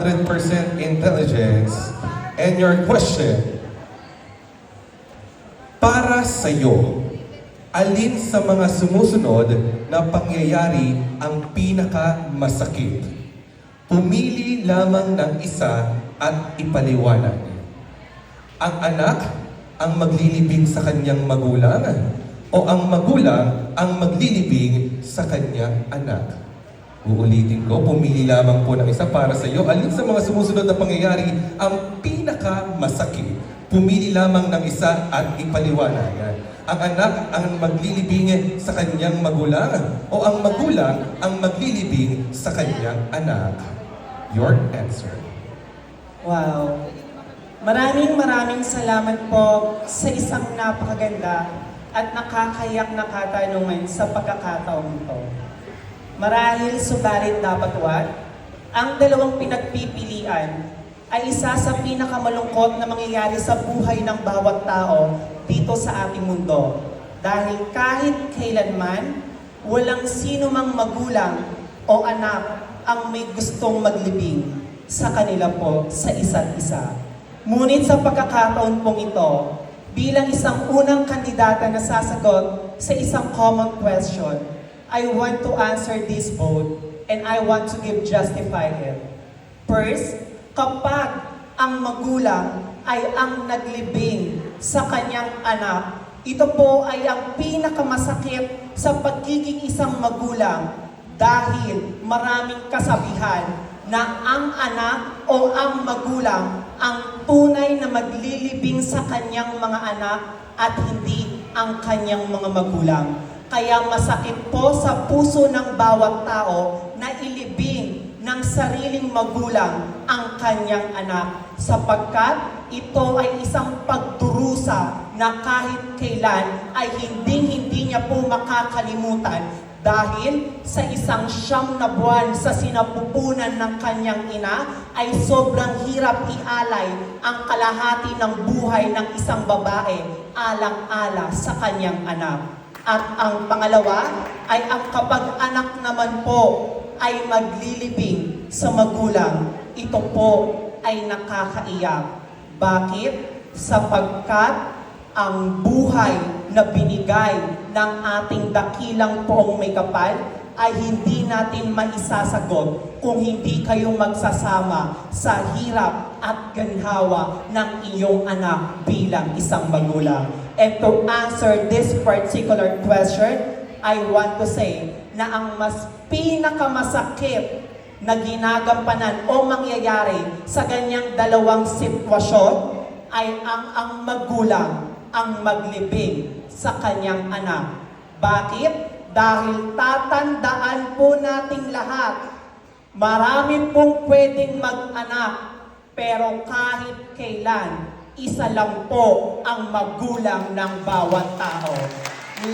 100% intelligence. And your question, para sa'yo, alin sa mga sumusunod na pangyayari ang pinaka-masakit? Pumili lamang ng isa at ipaliwanag. Ang anak ang maglilibing sa kanyang magulang o ang magulang ang maglilibing sa kanyang anak. Uulitin ko, pumili lamang po ng isa para sa iyo. Alin sa mga sumusunod na pangyayari ang pinaka-masakit? Pumili lamang ng isa at ipaliwanag. Ang anak ang maglilibing sa kanyang magulang o ang magulang ang maglilibing sa kanyang anak. Your answer. Wow. Maraming maraming salamat po sa isang napakaganda at nakakayak na katanungan sa pagkakataong ito. Marahil subalit dapat what? Ang dalawang pinagpipilian ay isa sa pinakamalungkot na mangyayari sa buhay ng bawat tao dito sa ating mundo. Dahil kahit kailanman, walang sino mang magulang o anak ang may gustong maglibing sa kanila po sa isa't isa. Ngunit sa pagkakataon pong ito, bilang isang unang kandidata na sasagot sa isang common question, I want to answer this vote and I want to give justify it. First, kapag ang magulang ay ang naglibing sa kanyang anak, ito po ay ang pinakamasakit sa pagiging isang magulang dahil maraming kasabihan na ang anak o ang magulang ang tunay na maglilibing sa kanyang mga anak at hindi ang kanyang mga magulang. Kaya masakit po sa puso ng bawat tao na ilibing ng sariling magulang ang kanyang anak sapagkat ito ay isang pagdurusa na kahit kailan ay hindi-hindi niya po makakalimutan dahil sa isang siyam na buwan sa sinapupunan ng kanyang ina ay sobrang hirap ialay ang kalahati ng buhay ng isang babae alang-ala sa kanyang anak. At ang pangalawa ay ang kapag anak naman po ay maglilibing sa magulang, ito po ay nakakaiyak. Bakit? Sapagkat ang buhay na binigay ng ating dakilang poong may kapal ay hindi natin maisasagot kung hindi kayo magsasama sa hirap at ganhawa ng iyong anak bilang isang magulang. And to answer this particular question, I want to say na ang mas pinakamasakit na ginagampanan o mangyayari sa ganyang dalawang sitwasyon ay ang ang magulang ang maglibing sa kanyang anak. Bakit? Dahil tatandaan po nating lahat, marami pong pwedeng mag-anak, pero kahit kailan, isa lang po ang magulang ng bawat tao.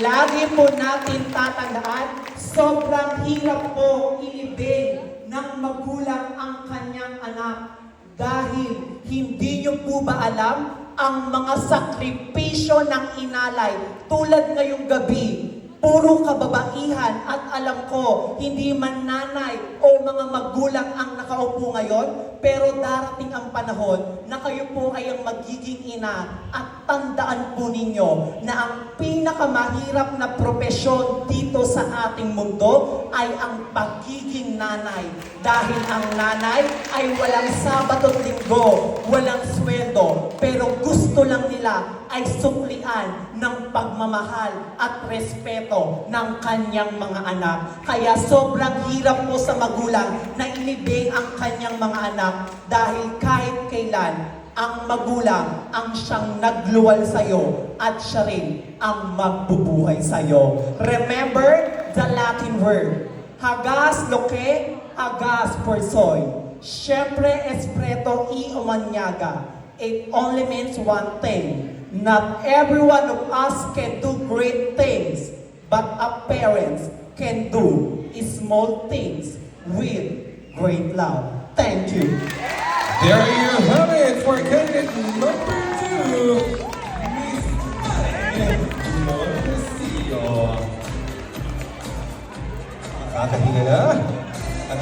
Lagi po natin tatandaan, sobrang hirap po ilibing ng magulang ang kanyang anak dahil hindi niyo po ba alam ang mga sakripisyo ng inalay tulad ngayong gabi Puro kababaihan at alam ko, hindi man nanay o mga magulang ang nakaupo ngayon, pero darating ang panahon na kayo po ay ang magiging ina at tandaan po ninyo na ang pinakamahirap na profesyon dito sa ating mundo ay ang pagiging nanay. Dahil ang nanay ay walang sabato at linggo, walang sweldo, pero gusto lang nila ay suklian ng pagmamahal at respeto ng kanyang mga anak. Kaya sobrang hirap po sa magulang na ilibing ang kanyang mga anak dahil kahit kailan ang magulang ang siyang nagluwal sa iyo at siya rin ang magbubuhay sa iyo. Remember the Latin word. Hagas loke, hagas porsoy. Siyempre, espreto i umanyaga. It only means one thing. Not every one of us can do great things, but our parents can do small things with great love. Thank you. There you have it for candidate number two, Miss Karen Montesio. Nakakahinga na.